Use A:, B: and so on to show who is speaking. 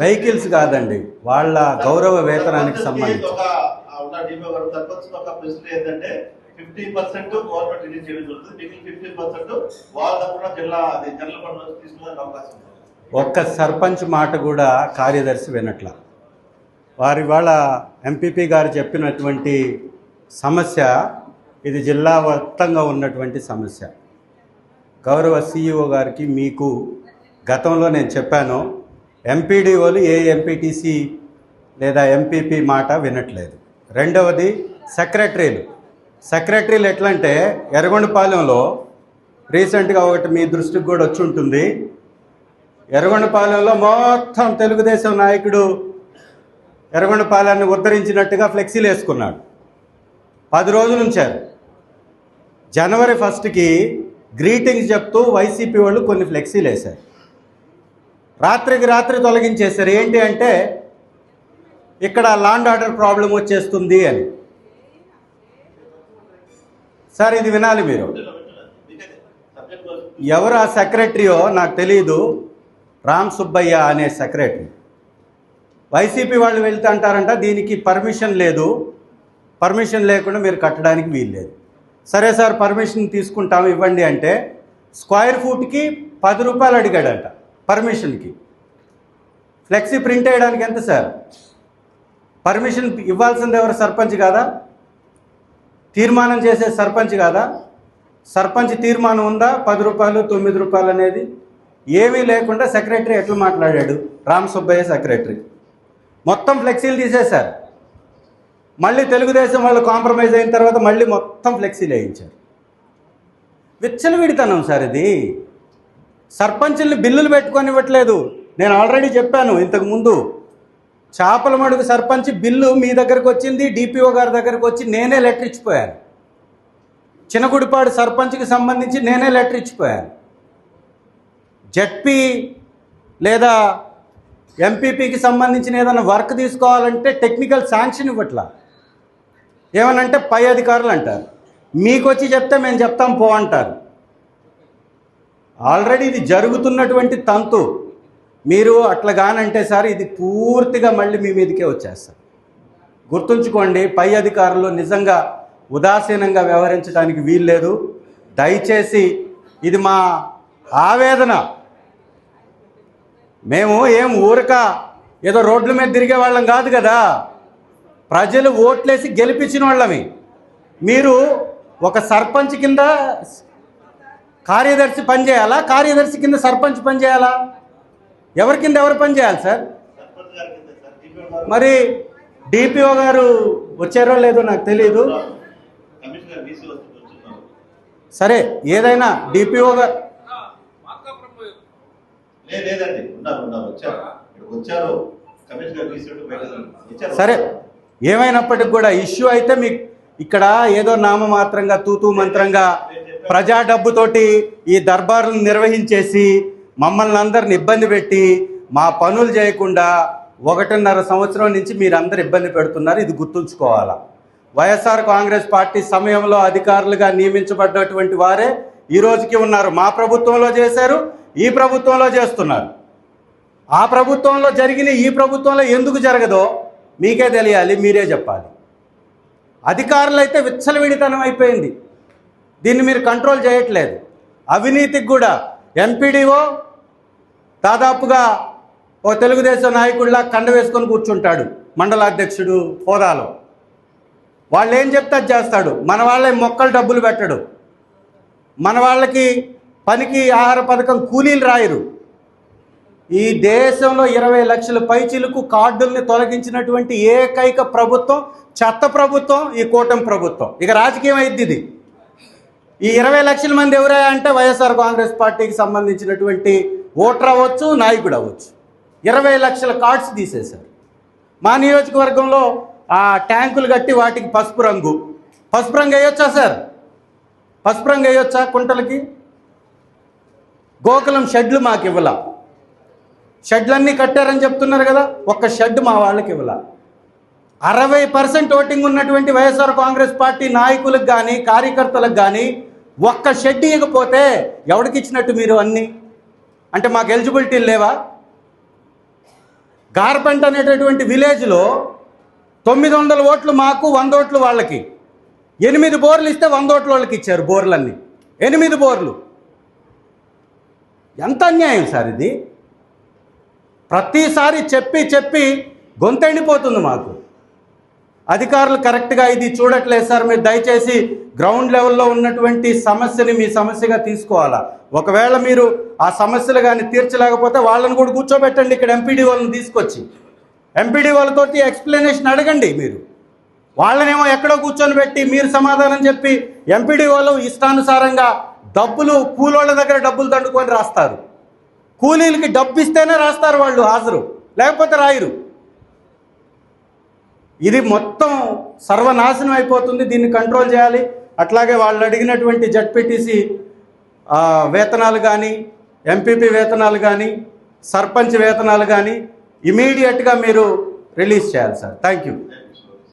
A: Vehicles కాదండి. వాళ్ళ గౌరవ వేతనానికి సంబంధించి.
B: ఒక ఆ, ఉన్న డిపో గారు సర్పంచ్ ఒక ప్రశ్న ఏంటంటే ఫిఫ్టీ పర్సెంట్ గవర్నమెంట్ రిలీజ్ చేయడం జరుగుతుంది. మిగిలిన ఫిఫ్టీ పర్సెంట్ వాళ్ళ తరఫున జిల్లా అది జనరల్ ఫండ్ నుంచి తీసుకునే అవకాశం ఉంది.
A: ఒక్క సర్పంచ్ మాట కూడా కార్యదర్శి వినట్ల. వారి వాళ్ళ ఎంపీపీ గారు చెప్పినటువంటి సమస్య ఇది జిల్లా మొత్తంగా ఉన్నటువంటి సమస్య. గౌరవ సిఇఓ గారికి మీకు గతంలో నేను చెప్పాను ఎంపీడీఓలు ఏ ఎంపీటీసీ లేదా ఎంపీపీ మాట వినట్లేదు. రెండవది సెక్రటరీలు. సెక్రటరీలు ఎట్లా అంటే ఎర్రగొండపాలెంలో రీసెంట్గా ఒకటి మీ దృష్టికి కూడా వచ్చి ఉంటుంది. ఎర్రగొండపాలెంలో మొత్తం తెలుగుదేశం నాయకుడు ఎర్రగొండపాలెన్ని ఉద్ధరించినట్టుగా ఫ్లెక్సీలు వేసుకున్నాడు. పది రోజులు ఉంచారు. జనవరి ఫస్ట్కి గ్రీటింగ్స్ చెప్తూ వైసీపీ వాళ్ళు కొన్ని ఫ్లెక్సీలు వేశారు. రాత్రికి రాత్రి తొలగించేశారు. ఏంటి అంటే ఇక్కడ లాండ్ ఆర్డర్ ప్రాబ్లం వచ్చేస్తుంది అని. సార్ ఇది వినాలి మీరు. ఎవరు ఆ సెక్రటరీయో నాకు తెలియదు రామ్ సుబ్బయ్య అనే సెక్రటరీ. వైసీపీ వాళ్ళు వెళ్తూ అంటారంట దీనికి పర్మిషన్ లేదు. పర్మిషన్ లేకుండా మీరు కట్టడానికి వీల్లేదు సరే సార్ పర్మిషన్ తీసుకుంటాము ఇవ్వండి అంటే స్క్వేర్ ఫూట్కి పది రూపాయలు అడిగాడంట. పర్మిషన్కి. ఫ్లెక్సీ ప్రింట్ వేయడానికి ఎంత సార్? పర్మిషన్ ఇవ్వాల్సింది ఎవరు? సర్పంచ్ కాదా? తీర్మానం చేసే సర్పంచ్ కాదా? సర్పంచ్ తీర్మానం ఉందా? పది రూపాయలు తొమ్మిది రూపాయలు అనేది ఏమీ లేకుండా సెక్రటరీ ఎట్లా మాట్లాడాడు? రామ్ సుబ్బయ్య సెక్రటరీ. మొత్తం ఫ్లెక్సీలు తీసేశారు మళ్ళీ తెలుగుదేశం వాళ్ళు కాంప్రమైజ్ అయిన తర్వాత మళ్ళీ మొత్తం ఫ్లెక్సీలు వేయించారు. విచ్చలవిడితనం సార్ ఇది. సర్పంచుల్ని బిల్లులు పెట్టుకొని ఇవ్వట్లేదు నేను ఆల్రెడీ చెప్పాను ఇంతకు ముందు. చేపల మడుగు సర్పంచ్ బిల్లు మీ దగ్గరకు వచ్చింది డిపిఓ గారి దగ్గరకు వచ్చి నేనే లెటర్ ఇచ్చిపోయాను. చిన్నగుడిపాడు సర్పంచ్కి సంబంధించి నేనే లెటర్ ఇచ్చిపోయాను. జడ్పీ లేదా ఎంపీపీకి సంబంధించిన ఏదైనా వర్క్ తీసుకోవాలంటే టెక్నికల్ శాంక్షన్ ఇవ్వట్లా. ఏమనంటే పై అధికారులు అంటారు. మీకు వచ్చి చెప్తే మేము చెప్తాం పో అంటారు. ఆల్రెడీ ఇది జరుగుతున్నటువంటి తంతు. మీరు అట్లా కానంటే సార్ ఇది పూర్తిగా మళ్ళీ మీ మీదకే వచ్చేస్తారు గుర్తుంచుకోండి పై అధికారులు నిజంగా ఉదాసీనంగా వ్యవహరించడానికి వీల్లేదు. దయచేసి ఇది మా ఆవేదన. మేము ఏం ఊరక ఏదో రోడ్ల మీద తిరిగే వాళ్ళం కాదు కదా. ప్రజలు ఓట్లేసి గెలిపించిన వాళ్ళమే. మీరు ఒక సర్పంచ్ కింద కార్యదర్శి పనిచేయాలా కార్యదర్శి కింద సర్పంచ్ పనిచేయాలా ఎవరి కింద ఎవరు పనిచేయాలి సార్
B: సార్?
A: మరి డిపిఓ గారు వచ్చారో లేదో నాకు తెలియదు సరే ఏదైనా డిపిఓ గారు సరే ఏమైనప్పటికి కూడా ఇష్యూ అయితే మీకు ఇక్కడ ఏదో నామమాత్రంగా తూతూ మంత్రంగా ప్రజా డబ్బుతోటి ఈ దర్బారులను నిర్వహించేసి మమ్మల్ని అందరిని ఇబ్బంది పెట్టి మా పనులు చేయకుండా ఒకటిన్నర సంవత్సరం నుంచి మీరందరు ఇబ్బంది పెడుతున్నారు. ఇది గుర్తుంచుకోవాలా? వైఎస్ఆర్ కాంగ్రెస్ పార్టీ సమయంలో అధికారులుగా నియమించబడ్డటువంటి వారే ఈ రోజుకి ఉన్నారు. మా ప్రభుత్వంలో చేశారు ఈ ప్రభుత్వంలో చేస్తున్నారు. ఆ ప్రభుత్వంలో జరిగిన ఈ ప్రభుత్వంలో ఎందుకు జరగదో మీకే తెలియాలి మీరే చెప్పాలి. అధికారులైతే విచ్చలవిడితనం అయిపోయింది. దీన్ని మీరు కంట్రోల్ చేయట్లేదు. అవినీతికి కూడా ఎంపీడీఓ దాదాపుగా ఓ తెలుగుదేశం నాయకుడిలా కండ వేసుకొని కూర్చుంటాడు మండలాధ్యక్షుడు హోదాలో. వాళ్ళు ఏం చెప్తే అది చేస్తాడు. మన వాళ్ళే మొక్కలు డబ్బులు పెట్టడు. మన వాళ్ళకి పనికి ఆహార పథకం కూలీలు రాయరు. ఈ దేశంలో ఇరవై లక్షల పైచీలకు కార్డుల్ని తొలగించినటువంటి ఏకైక ప్రభుత్వం చెత్త ప్రభుత్వం ఈ కూటమి ప్రభుత్వం. ఇక రాజకీయం అయింది ఇది. ఈ ఇరవై లక్షల మంది ఎవరా అంటే వైఎస్ఆర్ కాంగ్రెస్ పార్టీకి సంబంధించినటువంటి ఓటర్ అవ్వచ్చు నాయకుడు అవ్వచ్చు. ఇరవై లక్షల కార్డ్స్ తీసేశారు. మా నియోజకవర్గంలో ఆ ట్యాంకులు కట్టి వాటికి పసుపు రంగు. పసుపు రంగు వేయొచ్చా సార్? పసుపు రంగు వేయొచ్చా కుంటలకి? గోకులం షెడ్లు మాకు ఇవ్వాల. షెడ్లన్నీ కట్టారని చెప్తున్నారు కదా ఒక్క షెడ్ మా వాళ్ళకి ఇవ్వాల. అరవై పర్సెంట్ ఓటింగ్ ఉన్నటువంటి వైఎస్ఆర్ కాంగ్రెస్ పార్టీ నాయకులకు కానీ కార్యకర్తలకు కానీ ఒక్క షెడ్ ఇవ్వకపోతే ఎవరికి ఇచ్చినట్టు మీరు అన్నీ? అంటే మాకు ఎలిజిబిలిటీ లేవా? గార్పెంట్ అనేటటువంటి విలేజ్లో తొమ్మిది వందల ఓట్లు మాకు వంద ఓట్లు వాళ్ళకి. ఎనిమిది బోర్లు ఇస్తే వంద ఓట్లు వాళ్ళకి ఇచ్చారు బోర్లన్నీ. ఎనిమిది బోర్లు. ఎంత అన్యాయం సార్ ఇది? ప్రతిసారి చెప్పి చెప్పి గొంతెండిపోతుంది మాకు. అధికారులు కరెక్ట్గా ఇది చూడట్లేదు సార్. మీరు దయచేసి గ్రౌండ్ లెవెల్లో ఉన్నటువంటి సమస్యని మీ సమస్యగా తీసుకోవాలా? ఒకవేళ మీరు ఆ సమస్యలు కానీ తీర్చలేకపోతే వాళ్ళని కూడా కూర్చోబెట్టండి ఇక్కడ ఎంపీడీ వాళ్ళని తీసుకొచ్చి. ఎంపీడీ వాళ్ళతోటి ఎక్స్ప్లెనేషన్ అడగండి మీరు. వాళ్ళనేమో ఎక్కడో కూర్చొని పెట్టి మీరు సమాధానం చెప్పి ఎంపీడీ వాళ్ళు ఇష్టానుసారంగా డబ్బులు కూలోళ్ళ దగ్గర డబ్బులు దండుకొని రాస్తారు. కూలీలకి డబ్బు ఇస్తేనే రాస్తారు వాళ్ళు హాజరు. లేకపోతే రాయరు. ఇది మొత్తం సర్వనాశనం అయిపోతుంది దీన్ని కంట్రోల్ చేయాలి. అట్లాగే వాళ్ళు అడిగినటువంటి జడ్పీటీసీ వేతనాలు కానీ ఎంపీపీ వేతనాలు కానీ సర్పంచ్ వేతనాలు కానీ ఇమీడియట్గా మీరు రిలీజ్ చేయాలి సార్. Thank you